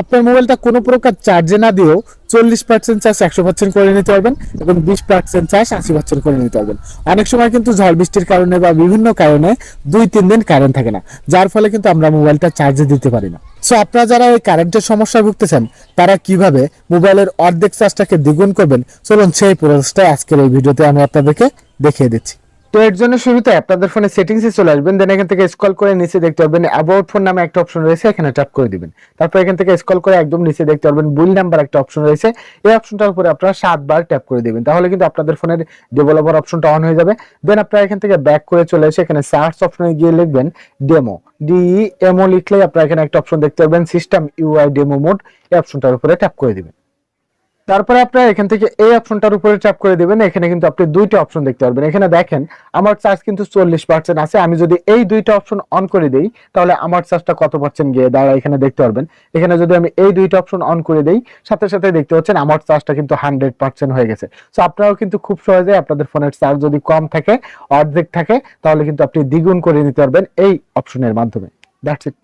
আপনার মোবাইলটা কোনো প্রকার চার্জে না দিয়েও চল্লিশ পার্সেন্ট চার্জ একশো পার্সেন্ট করে নিতে পারবেন এবং বিশ পার্সেন্ট চার্জ আশি পার্সেন্ট করে নিতে পারবেন। অনেক সময় কিন্তু ঝড় বৃষ্টির কারণে বা বিভিন্ন কারণে দুই, তিন দিন কারেন্ট থাকে না, যার ফলে কিন্তু আমরা মোবাইলটা চার্জে দিতে পারি না। সো আপনারা যারা ওই কারেন্টের সমস্যায় ভুগতেছেন, তারা কীভাবে মোবাইলের অর্ধেক চার্জটাকে দ্বিগুণ করবেন? চলুন সেই প্রসেসটা আজকের এই ভিডিওতে আমি আপনাদেরকে দেখিয়ে দিচ্ছি। তো এর জন্য শুরুতে আপনাদের ফোনে সেটিংসে চলে আসবেন দেন এখান থেকে স্ক্রল করে নিচে দেখতে পারবেন অ্যাবাউট ফোন নামে একটা অপশন রয়েছে, এখানে ট্যাপ করে দিবেন। তারপর এখান থেকে স্ক্রল করে একদম নিচে দেখতে পারবেন বিল নাম্বার একটা অপশন রয়েছে, এই অপশনটার উপরে আপনারা সাতবার ট্যাপ করে দিবেন। তাহলে কিন্তু আপনাদের ফোনের ডেভেলপার অপশনটা অন হয়ে যাবে। দেন আপনারা এখান থেকে ব্যাক করে চলে এসে এখানে সার্চ অপশনে গিয়ে লিখবেন ডেমো ডি এমও লিখলে আপনারা এখানে একটা অপশন দেখতে পারবেন সিস্টেম ইউআই ডেমো মোড এই অপশনটার উপরে ট্যাপ করে দিবেন। তারপরে আপনারা এখান থেকে এই অপশনটার উপরে চাপ করে দিবেন, এখানে কিন্তু আপনি দুইটা অপশন দেখতে পারবেন। এখানে দেখেন, আমার চার্জ কিন্তু চল্লিশ পার্সেন্ট আছে, আমি যদি এই দুইটা অপশন অন করে দিই, তাহলে আমার চার্জটা কত পার্সেন্ট গিয়ে দাঁড়ায় এখানে দেখতে পারবেন। এখানে যদি আমি এই দুইটা অপশন অন করে দিই, সাথে সাথে দেখতে পাচ্ছেন আমার চার্জটা কিন্তু হান্ড্রেড পার্সেন্ট হয়ে গেছে। সো আপনারাও কিন্তু খুব সহজে আপনাদের ফোনের চার্জ যদি কম থাকে, অর্ধেক থাকে, তাহলে কিন্তু আপনি দ্বিগুণ করে নিতে পারবেন এই অপশনের মাধ্যমে। That's it